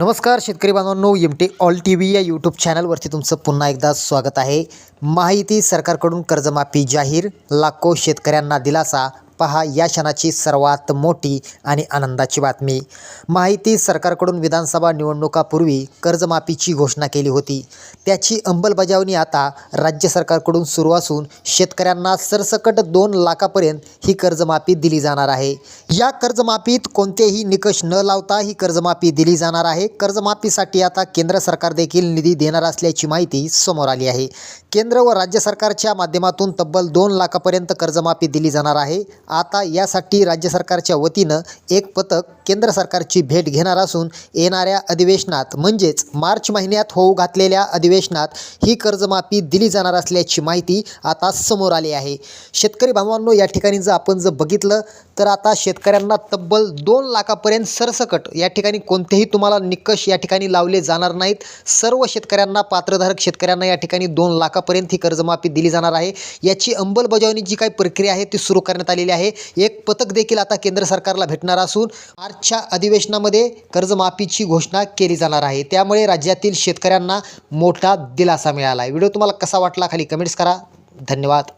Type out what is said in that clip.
नमस्कार शेतकरी बांधवांनो M T all T V या यूट्यूब चॅनलवरती तुमचं पुन्हा एकदा स्वागत आहे. माहिती सरकारकडून कर्जमाफी जाहीर लाखो शेतकऱ्यांना दिलासा पहा या क्षणाची सर्वात मोठी आणि आनंदाची बातमी. माहिती सरकारकडून विधानसभा निवडणुकापूर्वी कर्जमाफीची घोषणा केली होती. त्याची अंमलबजावणी आता राज्य सरकारकडून सुरू असून शेतकऱ्यांना सरसकट दोन लाखापर्यंत ही कर्जमाफी दिली जाणार आहे. या कर्जमाफीत कोणतेही निकष न लावता ही कर्जमाफी दिली जाणार आहे. कर्जमाफीसाठी आता केंद्र सरकार देखील निधी देणार असल्याची माहिती समोर आली आहे. केंद्र व राज्य सरकारच्या माध्यमातून तब्बल दोन लाखापर्यंत कर्जमाफी दिली जाणार आहे. आता यासाठी राज्य सरकारच्या वतीनं एक पथक केंद्र सरकारची भेट घेणार असून येणाऱ्या अधिवेशनात म्हणजेच मार्च महिन्यात होऊ घातलेल्या अधिवेशनात ही कर्जमाफी दिली जाणार असल्याची माहिती आता समोर आली आहे. शेतकरी बांधवांनो या ठिकाणी जर आपण जर बघितलं तर आता शेतकऱ्यांना तब्बल दोन लाखापर्यंत सरसकट या ठिकाणी कोणतेही तुम्हाला निकष या ठिकाणी लावले जाणार नाहीत. सर्व शेतकऱ्यांना पात्रधारक शेतकऱ्यांना या ठिकाणी दोन लाखापर्यंत ही कर्जमाफी दिली जाणार आहे. याची अंमलबजावणी जी काही प्रक्रिया आहे ती सुरू करण्यात आलेली आहे. एक पथक देखील आता केंद्र सरकारला भेटणार असून मार्चच्या अधिवेशनामध्ये कर्जमाफीची घोषणा केली जाणार आहे. त्यामुळे राज्यातील शेतकऱ्यांना मोठा दिलासा मिळाला आहे. व्हिडिओ तुम्हाला कसा वाटला? खाली कमेंट्स करा. धन्यवाद.